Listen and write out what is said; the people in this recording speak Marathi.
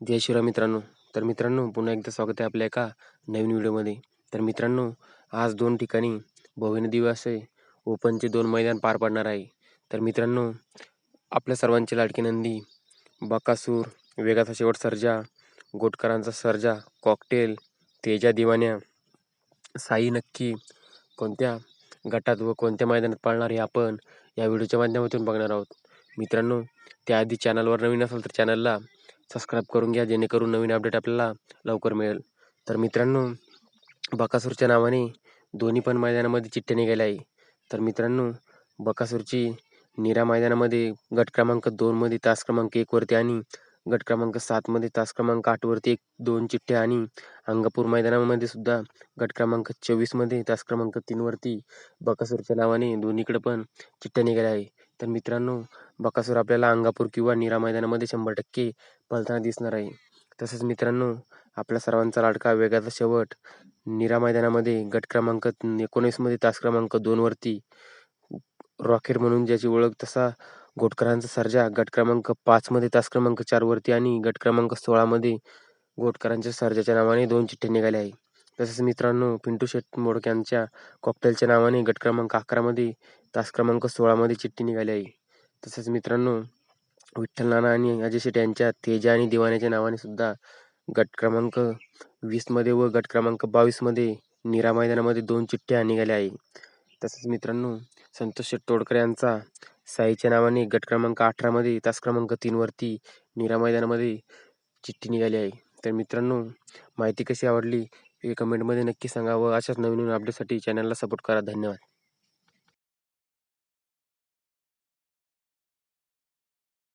जय शिवराय मित्रांनो. तर मित्रांनो पुन्हा एकदा स्वागत आहे आपल्या एका नवीन व्हिडिओमध्ये. तर मित्रांनो आज दोन ठिकाणी भविन दिवस आहे. ओपनचे दोन मैदान पार पडणार आहे. तर मित्रांनो आपल्या सर्वांची लाडकी नंदी बकासूर वेगाचा शेवट सर्जा गोटकरांचा सर्जा कॉकटेल तेजा दिवाण्या साई नक्की कोणत्या गटात व कोणत्या मैदानात पाळणार हे आपण या व्हिडिओच्या माध्यमातून बघणार आहोत. मित्रांनो त्याआधी चॅनलवर नवीन असेल तर चॅनलला सबस्क्राईब करून घ्या जेणेकरून नवीन अपडेट आपल्याला लवकर मिळेल. तर मित्रांनो बकासूरच्या नावाने दोन्ही पण मैदानामध्ये चिठ्ठ्या निघाल्या आहे. तर मित्रांनो बकासूरची निरा मैदानामध्ये गट क्रमांक दोनमध्ये तास क्रमांक एकवरती आणि गट क्रमांक सातमध्ये तास क्रमांक आठवरती एक दोन चिठ्ठ्या आणि अंगापूर मैदानामध्ये सुद्धा गट क्रमांक चोवीसमध्ये तास क्रमांक तीनवरती बकासूरच्या नावाने दोन्हीकडे पण चिठ्ठ्या निघाल्या आहे. तर मित्रांनो बकासूर आपल्याला अंगापूर किंवा निरा मैदानामध्ये शंभर टक्के पळताना दिसणार आहे. तसंच मित्रांनो आपल्या सर्वांचा लाडका वेगाचा शेवट निरा मैदानामध्ये गट क्रमांक एकोणीसमध्ये तास क्रमांक दोनवरती रॉकेट म्हणून ज्याची ओळख तसा घोटकरांचा सर्जा गट क्रमांक पाचमध्ये तास क्रमांक चारवरती आणि गट क्रमांक सोळामध्ये घोटकरांच्या सर्जाच्या नावाने दोन चिठ्ठे निघाले आहे तसेच मित्रांनो पिंटू शेट मोडक्यांच्या कॉकटेलच्या नावाने गट क्रमांक अकरामध्ये तास क्रमांक सोळामध्ये चिठ्ठी निघाली आहे. तसेच मित्रांनो विठ्ठल नाना आणि अजय शेट यांच्या तेजा आणि दिवाण्याच्या नावाने सुद्धा गट क्रमांक वीसमध्ये व गट क्रमांक बावीसमध्ये निरा मैदानामध्ये दोन चिठ्ठ्या निघाल्या आहे. तसेच मित्रांनो संतोष शेट तोडकर यांचा साईच्या नावाने गट क्रमांक अठरामध्ये तास क्रमांक तीनवरती निरा मैदानामध्ये चिठ्ठी निघाली आहे. तर मित्रांनो माहिती कशी आवडली हे कमेंटमध्ये नक्की सांगा व अशाच नवीन नवीन अपडेटसाठी चॅनलला सपोर्ट करा. धन्यवाद.